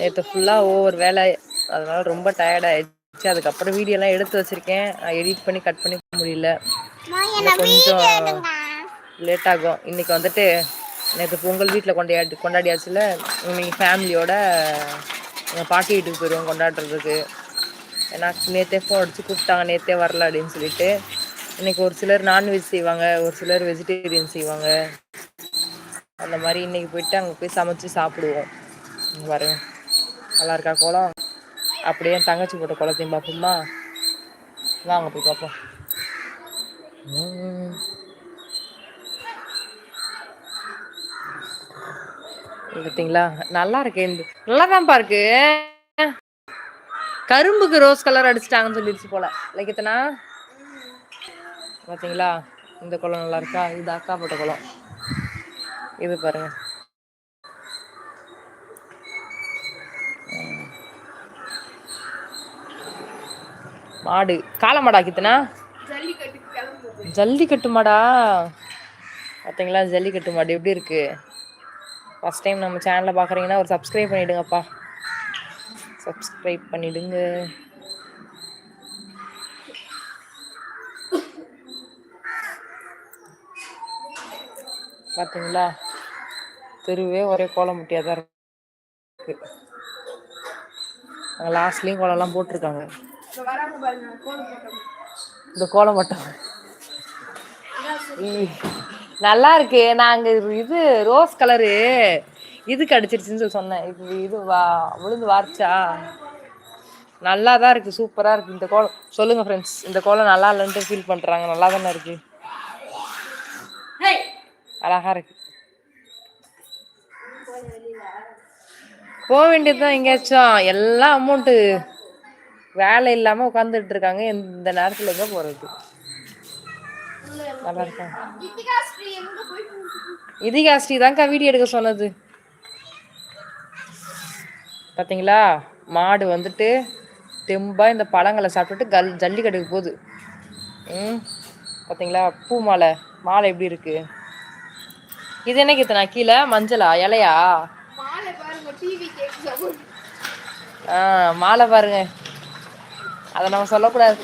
நேத்து ஃபுல்லா ஓவர் வேல. அதனால ரொம்ப டயர்ட் ஆயிடுச்சு. அதுக்கப்புறம் வீடியோ எல்லாம் எடுத்து வச்சிருக்கேன். எடிட் பண்ணி கட் பண்ணி முடியல. கொஞ்சம் லேட் ஆகும். இன்னைக்கு வந்துட்டு நேற்று பொங்கல் வீட்டில் கொண்டாடி கொண்டாடியாச்சுல. இன்னைக்கு ஃபேமிலியோட எங்கள் பாட்டி வீட்டுக்கு போயிடுவோம் கொண்டாடுறதுக்கு. ஏன்னா நேற்றே ஃபோன் அடிச்சு கூப்பிட்டாங்க. நேற்றே வரல அப்படின்னு சொல்லிட்டு. இன்னைக்கு ஒரு சிலர் நான்வெஜ் செய்வாங்க. ஒரு சிலர் வெஜிடேரியன் செய்வாங்க. அந்த மாதிரி இன்னைக்கு போயிட்டு அங்கே போய் சமைச்சு சாப்பிடுவோம். பாருங்க. நல்லா இருக்கா கோலம்? அப்படியே என் தங்கச்சி போட்ட குளத்தையும் பார்ப்போமா? வாங்க போய் பார்ப்போம். பார்த்தீங்களா நல்லா இருக்கு இந்த நல்லா தான்ப்பா இருக்கு. கரும்புக்கு ரோஸ் கலர் அடிச்சிட்டாங்கன்னு சொல்லிடுச்சு போல. லைக் எத்தனா? பாத்தீங்களா? இந்த குளம் நல்லா இருக்கா? இது அக்கா போட்ட குளம் இது பாருங்க. மாடு காளை மாடா கித்தனா ஜல்லிக்கட்டு மாடா பார்த்தீங்களா ஜல்லிக்கட்டு மாடு எப்படி இருக்கு? ஃபஸ்ட் டைம் நம்ம சேனலை பார்க்குறீங்கன்னா ஒரு சப்ஸ்கிரைப் பண்ணிவிடுங்கப்பா சப்ஸ்கிரைப் பண்ணிவிடுங்க பார்த்தீங்களா தெருவே ஒரே கோலம் முட்டியாக தான் இருக்கு. அங்கே லாஸ்ட்லேயும் கோலம்லாம் போட்டிருக்காங்க. இந்த கோலம் மட்டும். நல்லா இருக்கு. நாங்க இது ரோஸ் கலரு இதுக்கு அடிச்சிருச்சுன்னு சொல்லி சொன்னேன். இது இது வா விழுந்து வாரிச்சா? நல்லா தான் இருக்கு. சூப்பரா இருக்கு. இந்த கோலம் சொல்லுங்க ஃப்ரெண்ட்ஸ் இந்த கோலம் நல்லா இல்லைன்ட்டு ஃபீல் பண்றாங்க. நல்லா தானே இருக்கு? அழகா இருக்கு. போக வேண்டியதுதான் எங்கேயாச்சும். எல்லா அமௌண்ட்டு வேலை இல்லாம உட்காந்துட்டு இருக்காங்க. இந்த நேரத்துல எங்க போறது? நல்லா இருக்கா? இதிகாஸ்ரீ தான்க்கா வீடியோ எடுக்க சொன்னது. பாத்தீங்களா? மாடு வந்துட்டு தெம்பா இந்த பழங்களை சாப்பிட்டுட்டு கல் ஜல்லிக்கட்டுக்கு போகுது. ம் பாத்தீங்களா? பூ மாலை. மாலை எப்படி இருக்கு? இது என்ன கீத்தனா கீழே மஞ்சளா? இலையா? ஆ மாலை பாருங்க. அதை நம்ம சொல்லக்கூடாது.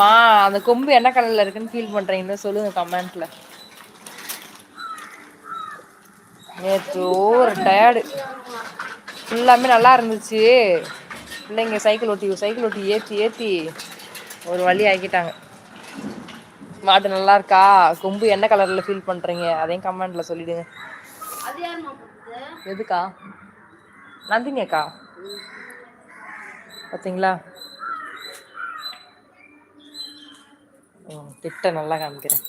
மா அந்த கொம்பு என்ன கலர்ல இருக்குன்னு ஃபீல் பண்றீங்கன்னு சொல்லுங்க கமெண்ட்ல நேற்று ஒரு டயர்டு ஃபுல்லாமே நல்லா இருந்துச்சு. பிள்ளைங்க சைக்கிள் ஓட்டி சைக்கிள் ஓட்டி ஏற்றி ஏற்றி ஒரு வழி ஆக்கிட்டாங்க. மாடு நல்லா இருக்கா? கொம்பு என்ன கலர்ல ஃபீல் பண்றீங்க? அதையும் கமெண்ட்ல சொல்லிடுங்க. எதுக்கா? நந்தினி அக்கா பார்த்தீங்களா ம், கிட்ட நல்லா காமிக்கிறேன்.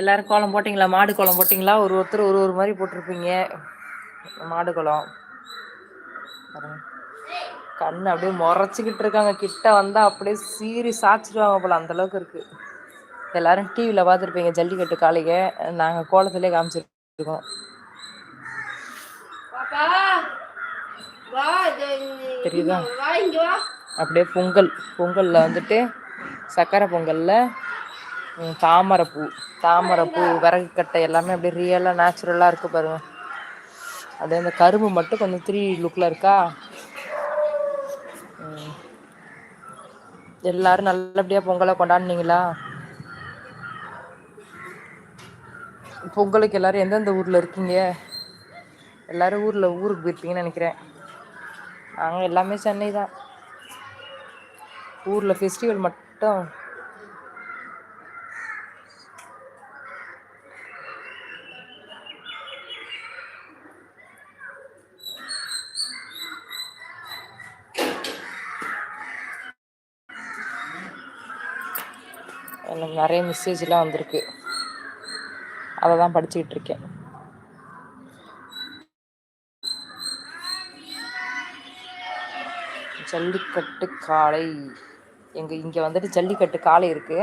எல்லோரும் கோலம் போட்டிங்களா? மாடு கோலம் போட்டிங்களா? ஒரு ஒருத்தர் ஒரு ஒரு மாதிரி போட்டிருப்பீங்க. மாடு குளம் கண் அப்படியே முறைச்சிக்கிட்டு இருக்காங்க. கிட்ட வந்தால் அப்படியே சீறி சாச்சிடுவாங்க போல் அந்த அளவுக்கு இருக்கு. எல்லாரும் டிவியில் பார்த்துருப்பீங்க ஜல்லிக்கட்டு காலையை நாங்கள் கோலத்திலே காமிச்சிருக்கோம். தெரியுதா? அப்படியே பொங்கல் பொங்கலில் வந்துட்டு சக்கரை பொங்கலில் தாமரைப்பூ தாமரைப்பூ விறகு கட்டை எல்லாமே அப்படியே ரியலாக நேச்சுரலாக இருக்குது பாருங்க. அதே அந்த கரும்பு மட்டும் கொஞ்சம் த்ரீ லுக்கில் இருக்கா? எல்லாரும் நல்லபடியாக பொங்கலை கொண்டாடுனீங்களா? பொங்கலுக்கு எல்லாரும் எந்தெந்த ஊரில் இருக்கீங்க? எல்லாரும் ஊரில் ஊருக்கு போயிருப்பீங்கன்னு நினைக்கிறேன். நாங்கள் எல்லாமே சென்னை தான். ஊரில் ஃபெஸ்டிவல் மட்டும். எனக்கு நிறைய மெசேஜ்லாம் வந்திருக்கு. அதை தான் படிச்சுக்கிட்டு இருக்கேன். ஜல்லிக்கட்டு காளை. எங்க இங்க வந்துட்டு ஜல்லிக்கட்டு காளை இருக்கு.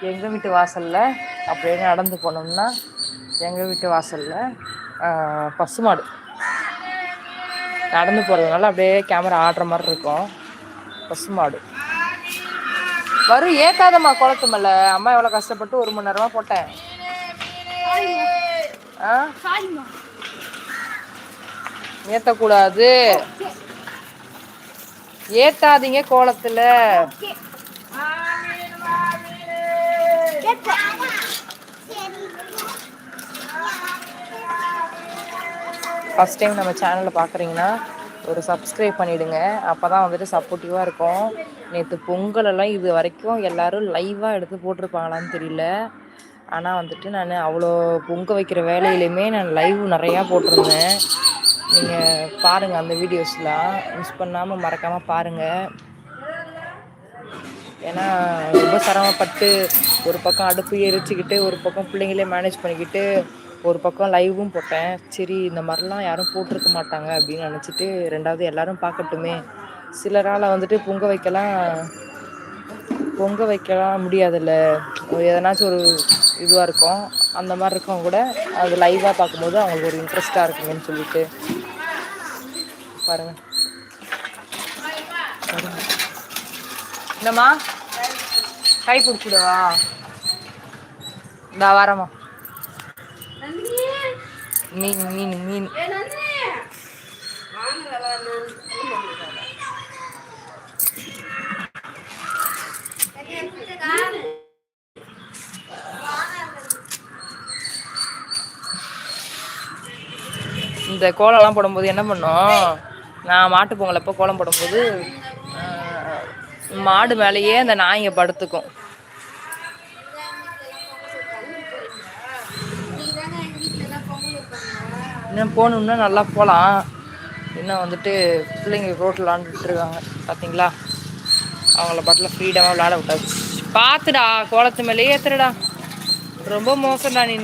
எங்க வீட்டு வாசல்ல அப்படியே நடந்து போனோம்னா எங்க வீட்டு வாசல்ல பசுமாடு நடந்து போறதுனால அப்படியே கேமரா ஆடுற மாதிரி இருக்கும். பசுமாடு வரும் ஏத்தாதம்மா குளத்து மேல. அம்மா எவ்வளவு கஷ்டப்பட்டு ஒரு மணி நேரமா போட்டேன். ஆ? ஏத்தக்கூடாது. ஏத்தாதீங்க கோலத்துல. ஃபஸ்ட் டைம் நம்ம சேனலில் பார்க்குறீங்கன்னா ஒரு சப்ஸ்கிரைப் பண்ணிவிடுங்க அப்போ தான் வந்துட்டு சப்போர்ட்டிவாக இருக்கும். நேற்று பொங்கலெல்லாம் இது வரைக்கும் எல்லோரும் லைவாக எடுத்து போட்டிருப்பாங்களான்னு தெரியல. ஆனால் வந்துட்டு நான் அவ்வளோ பொங்க வைக்கிற வேலையிலையுமே நான் லைவ் நிறையா போட்டிருந்தேன். நீங்கள் பாருங்கள் அந்த வீடியோஸ்லாம். மிஸ் பண்ணாமல் மறக்காமல் பாருங்கள் ஏன்னா ரொம்ப சிரமப்பட்டு ஒரு பக்கம் அடுப்பு எரிச்சுக்கிட்டு ஒரு பக்கம் பிள்ளைங்களே மேனேஜ் பண்ணிக்கிட்டு ஒரு பக்கம் லைவும் போட்டேன். சரி இந்த மாதிரிலாம் யாரும் போட்டிருக்க மாட்டாங்க அப்படின்னு நினச்சிட்டு ரெண்டாவது எல்லோரும் பார்க்கட்டுமே. சிலரால் வந்துட்டு பொங்க வைக்கலாம் பொங்க வைக்கலாம் முடியாதுல்ல. எதனாச்சும் ஒரு இதுவாக இருக்கும். அந்த மாதிரி இருக்கவங்க கூட அது லைவாக பார்க்கும்போது அவங்களுக்கு ஒரு இன்ட்ரெஸ்ட்டாக இருக்குங்கன்னு சொல்லிட்டு. பாருங்கள் என்னம்மா? கை பிடிச்சிடுவா? இந்த வரமா மீன் மீன் மீன். இந்த கோலம்லாம் போடும்போது என்ன பண்ணோம்? நான் மாட்டு பொங்கல் அப்போ கோலம் போடும்போது மாடு மேலேயே அந்த நாய்ங்க படுத்துக்கும். இன்னும் போகணுன்னா நல்லா போகலாம். இன்னும் வந்துட்டு பிள்ளைங்க ரோட்டில் விளாண்டுட்டுருக்காங்க பார்த்தீங்களா அவங்கள பாட்டில் ஃப்ரீடமாக விளாட விட்டாச்சு. பார்த்துடா கோலத்து மேலே ஏற்றுடா ரொம்ப மோசம்டா நீ.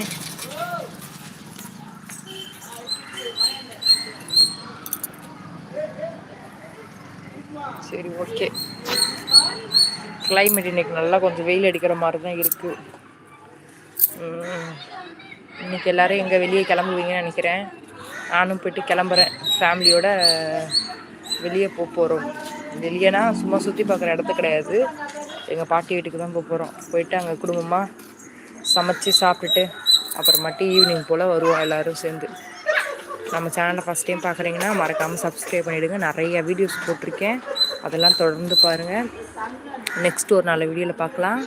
சரி ஓகே கிளைமேட் இன்னைக்கு நல்லா கொஞ்சம் வெயில் அடிக்கிற மாதிரி தான் இருக்குது இன்றைக்கி எல்லோரும் எங்கே வெளியே கிளம்புவீங்கன்னு நினைக்கிறேன். நானும் போய்ட்டு கிளம்புறேன். ஃபேமிலியோட வெளியே போக போகிறோம் வெளியேனா சும்மா சுற்றி பார்க்குற இடத்து கிடையாது. எங்கள் பாட்டி வீட்டுக்கு தான் போக போகிறோம் போயிட்டு அங்கே குடும்பமாக சமைச்சு சாப்பிட்டுட்டு அப்புறமாட்டி ஈவினிங் போல் வருவோம் எல்லோரும் சேர்ந்து. நம்ம சேனலை ஃபஸ்ட் டைம் பார்க்குறீங்கன்னா மறக்காமல் சப்ஸ்கிரைப் பண்ணிவிடுங்க நிறைய வீடியோஸ் போட்டிருக்கேன். அதெல்லாம் தொடர்ந்து பாருங்கள் நெக்ஸ்ட் ஒரு நாலு வீடியோவில் பார்க்கலாம்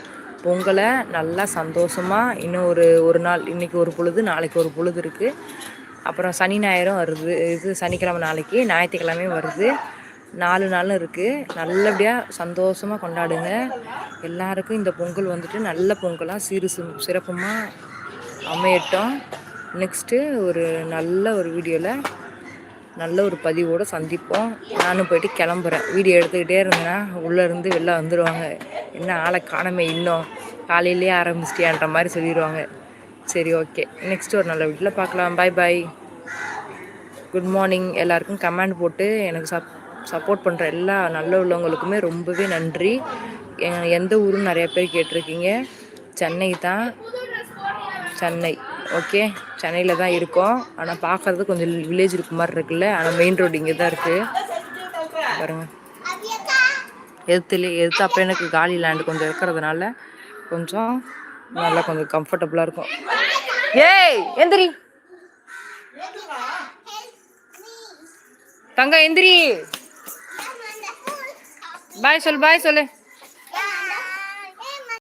பொங்கலை நல்லா சந்தோஷமாக இன்னும் ஒரு ஒரு நாள் இன்றைக்கி ஒரு பொழுது நாளைக்கு ஒரு பொழுது இருக்குது அப்புறம் சனி ஞாயிறும் வருது. இது சனிக்கிழமை நாளைக்கு ஞாயிற்றுக்கிழமையும் வருது. நாலு நாளும் இருக்குது நல்லபடியாக சந்தோஷமாக கொண்டாடுங்க. எல்லாருக்கும் இந்த பொங்கல் வந்துட்டு நல்ல பொங்கலாக சிறு சிறப்புமாக அமையட்டும். நெக்ஸ்ட்டு ஒரு நல்ல ஒரு வீடியோவில் நல்ல ஒரு பதிவோடு சந்திப்போம். நானும் போயிட்டு கிளம்புறேன். வீடியோ எடுத்துக்கிட்டே இருந்தேன்னா உள்ளேருந்து வெளில வந்துடுவாங்க என்ன ஆளை காணமே இன்னும். காலையிலேயே ஆரம்பிச்சிட்டியான்ற மாதிரி சொல்லிடுவாங்க சரி ஓகே. நெக்ஸ்ட் ஒரு நல்ல வீட்டில் பார்க்கலாம். பாய் பாய் குட் மார்னிங் எல்லாருக்கும் கமெண்ட் போட்டு எனக்கு சப் சப்போர்ட் பண்ணுற எல்லா நல்ல உள்ளவங்களுக்குமே ரொம்பவே நன்றி. எந்த ஊருன்னு நிறையா பேர் கேட்டிருக்கீங்க. சென்னை தான். சென்னை. ஓகே சென்னையில் தான் இருக்கோம். ஆனால் பார்க்குறது கொஞ்சம் வில்லேஜ் இருக்க மாதிரி இருக்குல்ல. ஆனால் மெயின் ரோடு இங்கே தான் இருக்குது பாருங்கள் எதுத்துலேயே எதுத்து அப்போ எனக்கு காலி லேண்டு கொஞ்சம் இருக்கிறதுனால கொஞ்சம் நல்லா கொஞ்சம் கம்ஃபர்டபுளாக இருக்கும். ஏய் எந்திரி. தங்க எந்திரி. பாய் சொல்லு பாய் சொல்லு.